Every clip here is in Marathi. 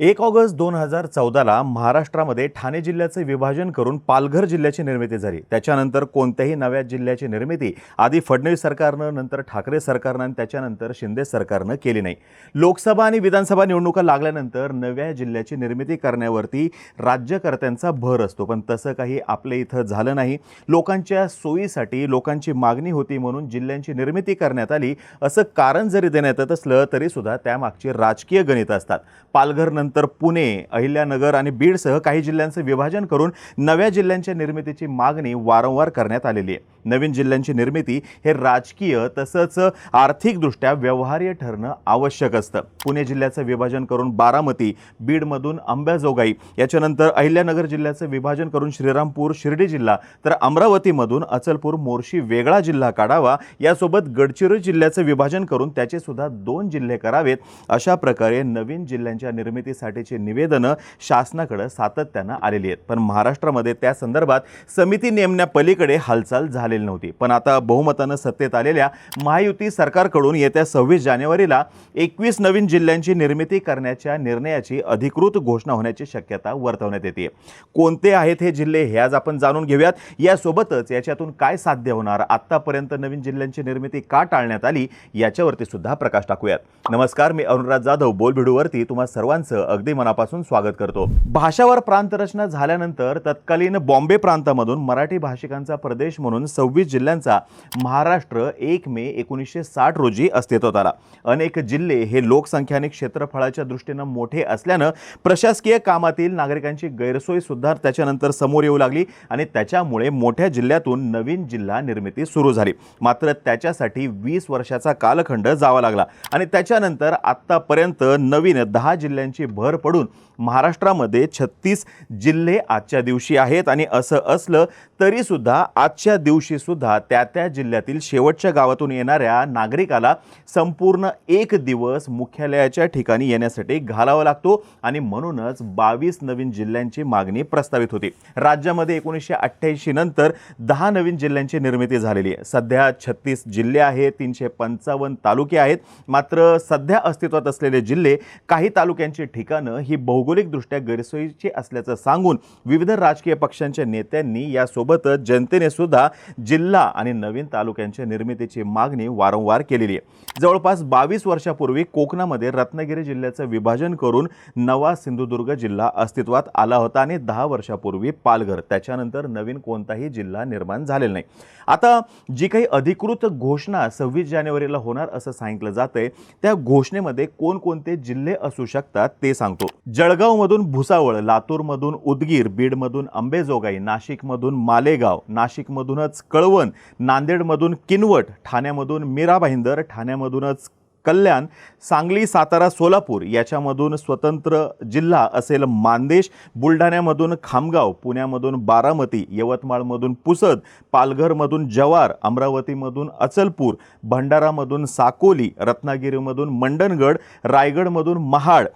एक ऑगस्ट दोन हजार चौदाला महाराष्ट्रामध्ये ठाणे जिल्ह्याचे विभाजन करून पालघर जिल्ह्याची निर्मिती झाली. त्याच्यानंतर कोणत्याही नव्या जिल्ह्याची निर्मिती आधी फडणवीस सरकारनं नंतर ठाकरे सरकारनं आणि त्याच्यानंतर शिंदे सरकारनं केली नाही. लोकसभा आणि विधानसभा निवडणुका लागल्यानंतर नव्या जिल्ह्याची निर्मिती करण्यावरती राज्यकर्त्यांचा भर असतो. पण तसं काही आपल्या इथं झालं नाही. लोकांच्या सोयीसाठी लोकांची मागणी होती म्हणून जिल्ह्यांची निर्मिती करण्यात आली. असं कारण जरी देण्यात येत असलं तरीसुद्धा त्यामागची राजकीय गणित असतात. पालघर नंतर पुणे अहिल्यानगर आणि बीडसह काही जिल्ह्यांचं विभाजन करून नव्या जिल्ह्यांच्या निर्मितीची मागणी वारंवार करण्यात आलेली आहे. नवीन जिल्ह्यांची निर्मिती हे राजकीय तसंच आर्थिकदृष्ट्या व्यवहार्य ठरणं आवश्यक असतं. पुणे जिल्ह्याचं विभाजन करून बारामती बीडमधून अंबाजोगाई याच्यानंतर अहिल्यानगर जिल्ह्याचं विभाजन करून श्रीरामपूर शिर्डी जिल्हा तर अमरावतीमधून अचलपूर मोर्शी वेगळा जिल्हा काढावा यासोबत गडचिरोली जिल्ह्याचं विभाजन करून त्याचे सुद्धा दोन जिल्हे करावेत. अशा प्रकारे नवीन जिल्ह्यांच्या निर्मिती निर्मितीसाठीची निवेदनं शासनाकडं सातत्यानं आलेली आहेत. पण महाराष्ट्रामध्ये त्या संदर्भात समिती नेमण्यापलीकडे हालचाल झालेली नव्हती. पण आता बहुमतानं सत्तेत आलेल्या महायुती सरकारकडून येत्या सव्वीस जानेवारीला एकवीस नवीन जिल्ह्यांची निर्मिती करण्याच्या निर्णयाची अधिकृत घोषणा होण्याची शक्यता वर्तवण्यात येते. कोणते आहेत हे जिल्हे हे आज आपण जाणून घेऊयात. यासोबतच याच्यातून काय साध्य होणार? आत्तापर्यंत नवीन जिल्ह्यांची निर्मिती का टाळण्यात आली? याच्यावरती सुद्धा प्रकाश टाकूयात. नमस्कार मी अरुणराज जाधव. बोलभिडूवरती तुम्हा सर्वांचं अगदी मनापासून स्वागत करतो. भाषावर प्रांतरचना झाल्यानंतर तत्कालीन बॉम्बे प्रांतामधून मराठी भाषिकांचा प्रदेश म्हणून सव्वीस जिल्ह्यांचा महाराष्ट्र एक मे एकोणीसशे साठ रोजी अस्तित्वात आला. अनेक जिल्हे हे लोकसंख्या आणि क्षेत्रफळाच्या दृष्टीनं मोठे असल्यानं प्रशासकीय कामातील नागरिकांची गैरसोय सुद्धा त्याच्यानंतर समोर येऊ लागली आणि त्याच्यामुळे मोठ्या जिल्ह्यातून नवीन जिल्हा निर्मिती सुरू झाली. मात्र त्याच्यासाठी वीस वर्षाचा कालखंड जावा लागला आणि त्याच्यानंतर आत्तापर्यंत नवीन दहा जिल्ह्यांची भर पडून महाराष्ट्रामध्ये छत्तीस जिल्हे आजच्या दिवशी आहेत आणि असं असलं तरीसुद्धा आजच्या दिवशीसुद्धा त्या त्या जिल्ह्यातील शेवटच्या गावातून येणाऱ्या नागरिकाला संपूर्ण एक दिवस मुख्यालयाच्या ठिकाणी येण्यासाठी घालावा लागतो आणि म्हणूनच बावीस नवीन जिल्ह्यांची मागणी प्रस्तावित होती. राज्यामध्ये एकोणीसशे अठ्ठ्याऐंशी नंतर दहा नवीन जिल्ह्यांची निर्मिती झालेली आहे. सध्या छत्तीस जिल्हे आहेत तीनशे पंचावन्न तालुके आहेत. मात्र सध्या अस्तित्वात असलेले जिल्हे काही तालुक्यांची ठिकाणं ही भौगोलिकदृष्ट्या गैरसोयीची असल्याचं सांगून विविध राजकीय पक्षांच्या नेत्यांनी यासोबतच जनतेने सुद्धा जिल्हा आणि नवीन तालुक्यांच्या निर्मितीची मागणी वारंवार केलेली आहे. जवळपास बावीस वर्षापूर्वी कोकणामध्ये रत्नागिरी जिल्ह्याचं विभाजन करून नवा सिंधुदुर्ग जिल्हा अस्तित्वात आला होता आणि दहा वर्षापूर्वी पालघर. त्याच्यानंतर नवीन कोणताही जिल्हा निर्माण झालेला नाही. आता जी काही अधिकृत घोषणा सव्वीस जानेवारीला होणार असं सांगितलं जातंय त्या घोषणेमध्ये कोणकोणते जिल्हे असू शकतात ते सांगतो. जळगावमधून भुसावळ लातूरमधून उदगीर बीडमधून अंबेजोगाई नाशिकमधून मालेगाव नाशिकमधूनच कळवण नांदेडमधून किनवट ठाण्यामधून मीरा भाईंदर ठाण्यामधूनच कल्याण सांगली सातारा सोलापूर याच्यामधून स्वतंत्र जिल्हा असेल मानदेश बुलढाण्यामधून खामगाव पुण्यामधून बारामती यवतमाळमधून पुसद पालघरमधून जवार अमरावतीमधून अचलपूर भंडारामधून साकोली रत्नागिरीमधून मंडणगड रायगडमधून महाड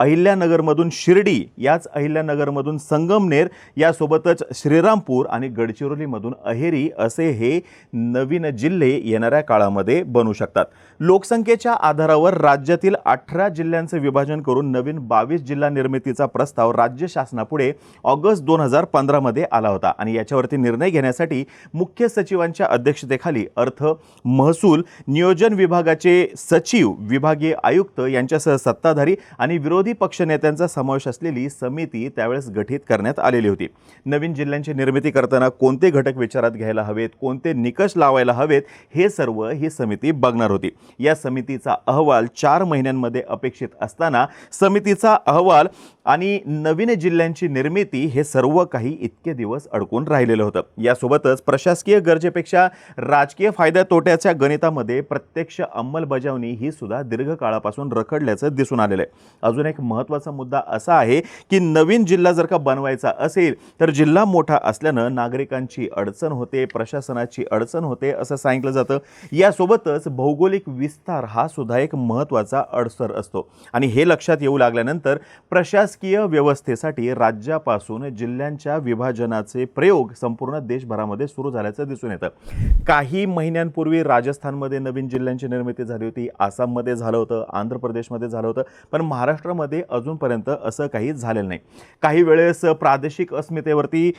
अहिल्यानगरमधून शिर्डी याच अहिल्यानगरमधून संगमनेर यासोबतच श्रीरामपूर आणि गडचिरोलीमधून अहेरी असे हे नवीन जिल्हे येणाऱ्या काळामध्ये बनू शकतात. लोकसंख्येच्या आधारावर राज्यातील अठरा जिल्ह्यांचं विभाजन करून नवीन बावीस जिल्हा निर्मितीचा प्रस्ताव राज्य शासनापुढे ऑगस्ट दोन हजार पंधरामध्ये आला होता आणि याच्यावरती निर्णय घेण्यासाठी मुख्य सचिवांच्या अध्यक्षतेखाली अर्थ महसूल नियोजन विभागाचे सचिव विभागीय आयुक्त यांच्यासह सत्ताधारी आणि विरोधी पक्षनेत्यांचा समावेश असलेली समिती त्यावेळेस गठीत करण्यात आलेली होती. नवीन जिल्ह्यांची निर्मिती करताना कोणते घटक विचारात घ्यायला हवेत कोणते निकष लावायला हवेत हे सर्व ही समिती बघणार होती. या समितीचा अहवाल चार महिन्यांमध्ये अपेक्षित असताना समितीचा अहवाल आणि नवीन जिल्ह्यांची निर्मिती हे सर्व काही इतके दिवस अडकून राहिलेलं होतं. यासोबतच प्रशासकीय गरजेपेक्षा राजकीय फायद्या तोट्याच्या गणितामध्ये प्रत्यक्ष अंमलबजावणी ही सुद्धा दीर्घकाळापासून रखडल्याचं दिसून आलेलं आहे. अजून एक महत्त्वाचा मुद्दा असा आहे की नवीन जिल्हा जर का बनवायचा असेल तर जिल्हा मोठा असल्यानं नागरिकांची अडचण होते प्रशासनाची अडचण होते असं सांगितलं जातं. यासोबतच भौगोलिक विस्तार हा सुद्धा एक महत्त्वाचा अडसर असतो. आणि हे लक्षात येऊ लागल्यानंतर प्रशास प्रशासकीय व्यवस्थेसाठी राज्यापासून जिल्ह्यांच्या विभाजनाचे प्रयोग संपूर्ण देशभरामध्ये सुरू झाल्याचं दिसून येतं. काही महिन्यांपूर्वी राजस्थानमध्ये नवीन जिल्ह्यांची निर्मिती झाली होती. आसाममध्ये झालं होतं आंध्र प्रदेशमध्ये झालं होतं. पण महाराष्ट्रामध्ये अजूनपर्यंत असं काही झालेलं नाही. काही वेळेस प्रादेशिक अस्मितेवरती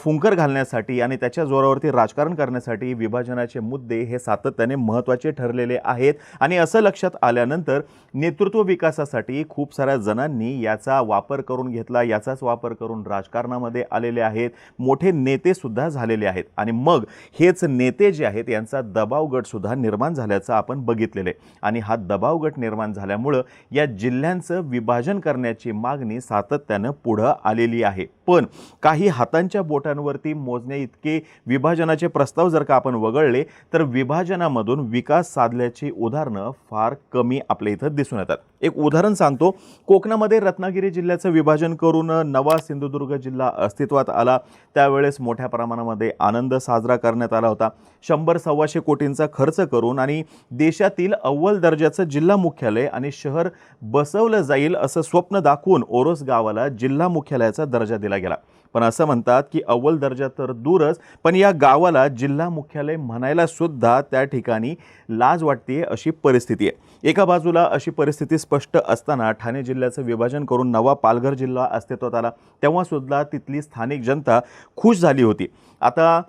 फुंकर घालण्यासाठी आणि त्याच्या जोरावरती राजकारण करण्यासाठी विभाजनाचे मुद्दे हे सातत्याने महत्त्वाचे ठरलेले आहेत. आणि असं लक्षात आल्यानंतर नेतृत्व विकासासाठी खूप साऱ्या जणांनी याचा वापर वापर करून घेतला याचाच वापर करून राजकारणामध्ये आलेले आहेत. मोठे नेतेसुद्धा झालेले आहेत. आणि मग हेच नेते जे आहेत यांचा दबाव गटसुद्धा निर्माण झाल्याचं आपण बघितलेलं आहे. आणि हा दबाव गट निर्माण झाल्यामुळं या जिल्ह्यांचं विभाजन करण्याची मागणी सातत्यानं पुढं आलेली आहे. पण काही हातांच्या बोटांवरती मोजण्या इतके विभाजनाचे प्रस्ताव जर का आपण वगळले तर विभाजनामधून विकास साधल्याची उदाहरणं फार कमी आपल्या इथं दिसून येतात. एक उदाहरण सांगतो. कोकणामध्ये रत्नागिरी जिल्ह्याचं विभाजन करून नवा सिंधुदुर्ग जिल्हा अस्तित्वात आला. त्यावेळेस मोठ्या प्रमाणामध्ये आनंद साजरा करण्यात आला होता. शंभर सव्वाशे कोटींचा खर्च करून आणि देशातील अव्वल दर्जाचं जिल्हा मुख्यालय आणि शहर बसवलं जाईल असं स्वप्न दाखवून ओरोस गावाला जिल्हा मुख्यालयाचा दर्जा दिला गेला. पण असं म्हणतात की अव्वल दर्जा तर दूरच पण या गावाला जिल्हा मुख्यालय म्हणायला सुद्धा त्या ठिकाणी लाज वाटते अशी परिस्थिती आहे. एका बाजूला अशी परिस्थिती स्पष्ट असताना ठाणे जिल्ह्याचं विभाजन करून नवा पालघर जिल्हा अस्तित्वात आला. तेव्हासुद्धा तिथली स्थानिक जनता खुश झाली होती. आता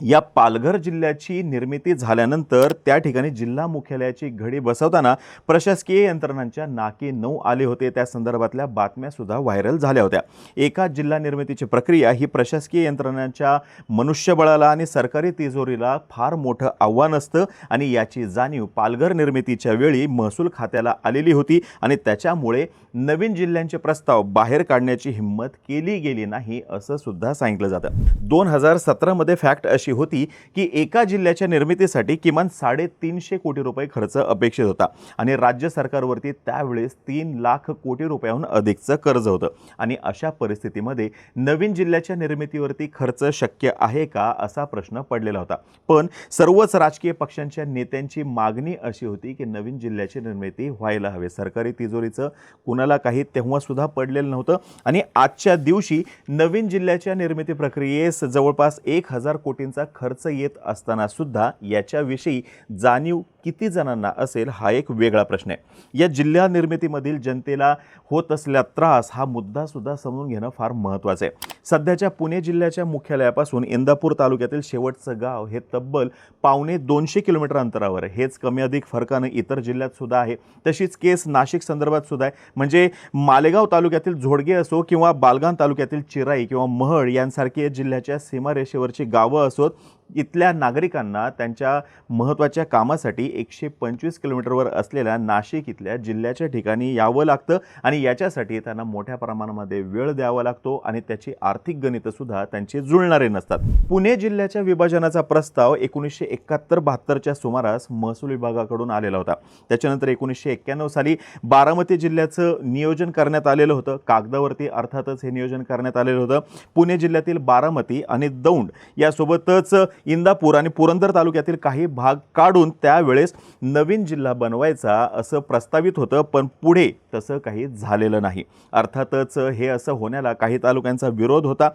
या पालघर जिल्ह्याची निर्मिती झाल्यानंतर त्या ठिकाणी जिल्हा मुख्यालयाची घडी बसवताना प्रशासकीय यंत्रणांच्या नाकी नऊ आले होते. त्या संदर्भातल्या बातम्यासुद्धा व्हायरल झाल्या होत्या. एका जिल्हा निर्मितीची प्रक्रिया ही प्रशासकीय यंत्रणांच्या मनुष्यबळाला आणि सरकारी तिजोरीला फार मोठं आव्हान असतं आणि याची जाणीव पालघर निर्मितीच्या वेळी महसूल खात्याला आलेली होती आणि त्याच्यामुळे नवीन जिल्ह्यांचे प्रस्ताव बाहेर काढण्याची हिंमत केली गेली नाही असं सुद्धा सांगितलं जातं. दोन हजार सतरामध्ये फॅक्ट अशी होती की एका जिल्ह्याच्या निर्मितीसाठी किमान साडेतीनशे कोटी रुपये खर्च अपेक्षित होता. आणि राज्य सरकारवरती त्यावेळेस तीन लाख कोटी रुपयाहून अधिकचं कर्ज होतं. आणि अशा परिस्थितीमध्ये नवीन जिल्ह्याच्या निर्मितीवरती खर्च शक्य आहे का असा प्रश्न पडलेला होता. पण सर्वच राजकीय पक्षांच्या नेत्यांची मागणी अशी होती की नवीन जिल्ह्याची निर्मिती व्हायला हवे. सरकारी तिजोरीचं कुणाला काही तेव्हासुद्धा पडलेलं नव्हतं. आणि आजच्या दिवशी नवीन जिल्ह्याच्या निर्मिती प्रक्रियेस जवळपास एक हजार कोटींचा खर्च येत असताना सुद्धा याच्याविषयी जाणीव किती जणांना असेल हा एक वेगळा प्रश्न आहे. या जिल्हा निर्मितीमधील जनतेला होत असलेला त्रास हा मुद्दासुद्धा समजून घेणं फार महत्त्वाचं आहे. सध्याच्या पुणे जिल्ह्याच्या मुख्यालयापासून इंदापूर तालुक्यातील शेवटचं गाव हे तब्बल पावणे दोनशे किलोमीटर अंतरावर हेच कमी अधिक फरकानं इतर जिल्ह्यातसुद्धा आहे. तशीच केस नाशिक संदर्भात सुद्धा आहे. म्हणजे मालेगाव तालुक्यातील झोडगे असो किंवा बालगान तालुक्यातील चिराई किंवा महड यांसारखे जिल्ह्याच्या सीमारेषेवरची गावं असोत इथल्या नागरिकांना त्यांच्या महत्त्वाच्या कामासाठी एकशे पंचवीस किलोमीटरवर असलेल्या नाशिक इथल्या जिल्ह्याच्या ठिकाणी यावं लागतं आणि याच्यासाठी त्यांना मोठ्या प्रमाणामध्ये वेळ द्यावा लागतो आणि त्याची आर्थिक गणितंसुद्धा त्यांचे जुळणारे नसतात. पुणे जिल्ह्याच्या विभाजनाचा प्रस्ताव एकोणीसशे एकाहत्तर बहात्तरच्या सुमारास महसूल विभागाकडून आलेला होता. त्याच्यानंतर एकोणीसशे एक्क्याण्णव साली बारामती जिल्ह्याचं नियोजन करण्यात आलेलं होतं. कागदावरती अर्थातच हे नियोजन करण्यात आलेलं होतं. पुणे जिल्ह्यातील बारामती आणि दौंड यासोबतच इंदापूर आणि पुरंदर तालुक्यातील काही भाग काढून त्यावेळेस नवीन जिल्हा बनवायचा असं प्रस्तावित होतं पण पुढे तसं काही झालेलं नाही. अर्थातच हे असं होण्याला काही तालुक्यांचा विरोध होता.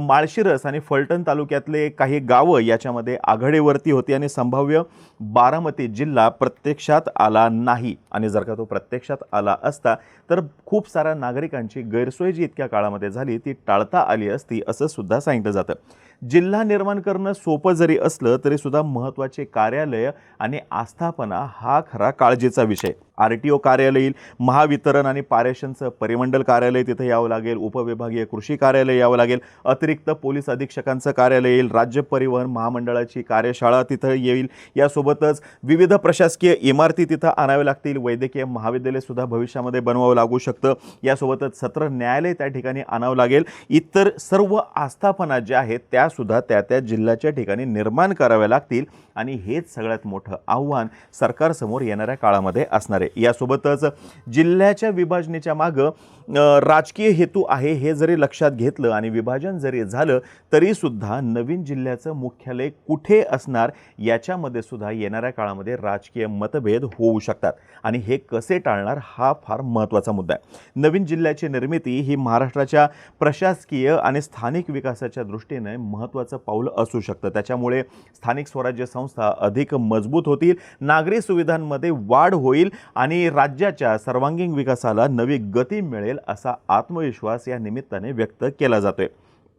माळशिरस आणि फलटण तालुक्यातले काही गावं याच्यामध्ये आघाडीवरती होती आणि संभाव्य बारामती जिल्हा प्रत्यक्षात आला नाही. आणि जर का तो प्रत्यक्षात आला असता तर खूप साऱ्या नागरिकांची गैरसोय जी इतक्या काळामध्ये झाली ती टाळता आली असती असं सुद्धा सांगितलं जातं. जिल्हा निर्माण करणं सोपं जरी असलं तरीसुद्धा महत्त्वाचे कार्यालय आणि आस्थापना हा खरा काळजीचा विषय. आर टी ओ कार्यालय येईल महावितरण आणि पारेषणचं परिमंडल कार्यालय तिथं यावं लागेल. उपविभागीय कृषी कार्यालय यावं लागेल. अतिरिक्त पोलीस अधीक्षकांचं कार्यालय येईल. राज्य परिवहन महामंडळाची कार्यशाळा तिथं येईल. यासोबतच विविध प्रशासकीय इमारती तिथं आणाव्या लागतील. वैद्यकीय महाविद्यालयसुद्धा भविष्यामध्ये बनवावं लागू शकतं. यासोबतच सत्र न्यायालय त्या ठिकाणी आणावं लागेल. इतर सर्व आस्थापना ज्या आहेत त्यासुद्धा त्या त्या जिल्ह्याच्या ठिकाणी निर्माण कराव्या लागतील. आणि हेच सगळ्यात मोठं आव्हान सरकारसमोर येणाऱ्या काळामध्ये असणार आहे. यासोबतच जिल्ह्याच्या विभाजनेच्या मागं राजकीय हेतू आहे हे जरी लक्षात घेतलं आणि विभाजन जरी झालं तरीसुद्धा नवीन जिल्ह्याचं मुख्यालय कुठे असणार याच्यामध्ये सुद्धा येणाऱ्या काळामध्ये राजकीय मतभेद होऊ शकतात. आणि हे कसे टाळणार हा फार महत्त्वाचा मुद्दा आहे. नवीन जिल्ह्याची निर्मिती ही महाराष्ट्राच्या प्रशासकीय आणि स्थानिक विकासाच्या दृष्टीने महत्त्वाचं पाऊल असू शकतं. त्याच्यामुळे स्थानिक स्वराज्य संस्था अधिक मजबूत होतील नागरी सुविधांमध्ये वाढ होईल आणि राज्याच्या सर्वांगीण विकासाला नवी गती मिळेल असा आत्मविश्वास या निमित्ताने व्यक्त केला जातोय.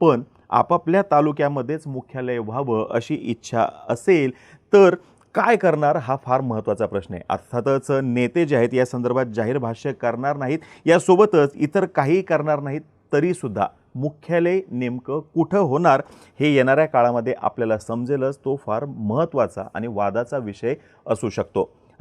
पण आपापल्या तालुक्यामध्येच मुख्यालय व्हावं अशी इच्छा असेल तर काय करणार हा फार महत्त्वाचा प्रश्न आहे. अर्थातच नेते जे आहेत या संदर्भात जाहीर भाष्य करणार नाहीत. यासोबतच इतर काही करणार नाहीत तरीसुद्धा मुख्यालय नेमकं कुठं होणार हे येणाऱ्या काळामध्ये आपल्याला समजेलच. तो फार महत्त्वाचा आणि वादाचा विषय असू शकतो.